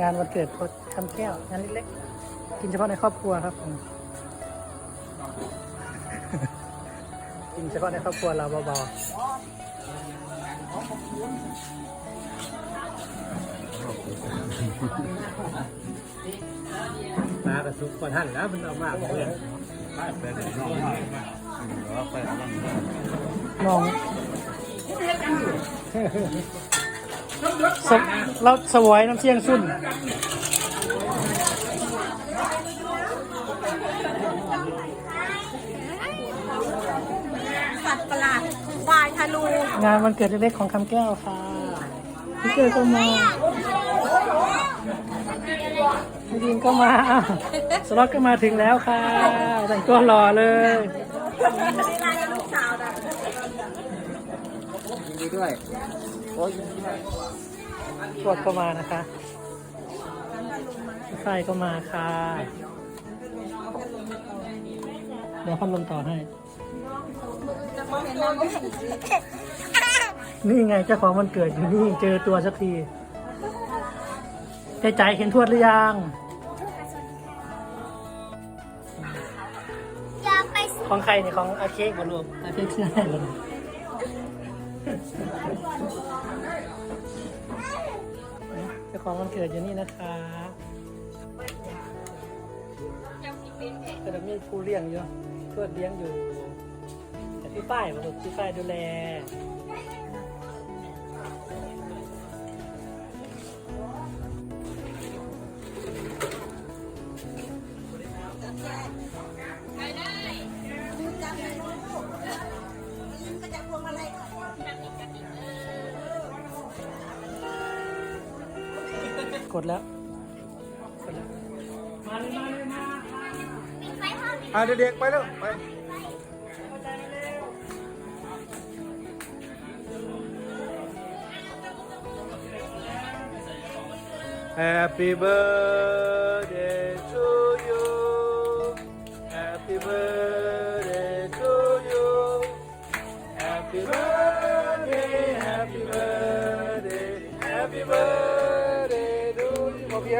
งานวันเกิดโคตรคำแก้วงานเล็กๆ กินเฉพาะในครอบครัวครับผมกินเฉพาะในครอบครัวเราเบาๆมากระซุกกว่าท่านแล้วมันเอามากเลยน้อง สวเราสวยน้ำเชียงสุนสัตว์ประหลาดควายทะลูงานวันเกิดเล็กๆของคำแก้วค่ะพี่เกิดก็มาพี่ดินก็มาอ้าวสล็อตก็มาถึงแล้วค่ะแต่งตัวหล่อเลย นี่ลายลูกสาวนะยินดีด้วยโอ้ยตรวจก็มานะคะพี่ไฟก็มาค่ะ เดี๋ยวพัดลมต่อให้จะมองเห็นน้ำไม่เห็นสินี่ไงเจ้าของวันเกิดอยู่นี่เจอตัวสักทีใจใจเห็นทวดหรือยังอย่าไปสิของใครเนี่ยของอาเค้กบอลูกอาเค้กชื่ออะไรบอลูก เจ้าของวันเกิดอยู่นี่นะคะก็จะมีผู้เลี้ยงอยู่ทวดเลี้ยงอยู่ แต่พี่ป้ายบอลูพี่ป้ายดูแลก็ กดแล้วกดแล้วมาเลยมาเลยมาอะเด็กๆไปแล้วไป Happy birthday to you Happy birthday to you Happy birthday Happy birthday Happy birthday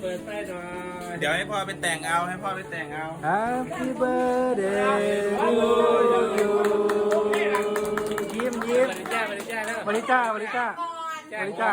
เปิดไปหน่อยเดี๋ยวให้พ่อไปแต่งเอาให้พ่อไปแต่งเอา Happy birthday to you ยิ้มยิ้มแจ้ามาเลยแจ้าแล้วบริจ้าบริจ้าบริจ้า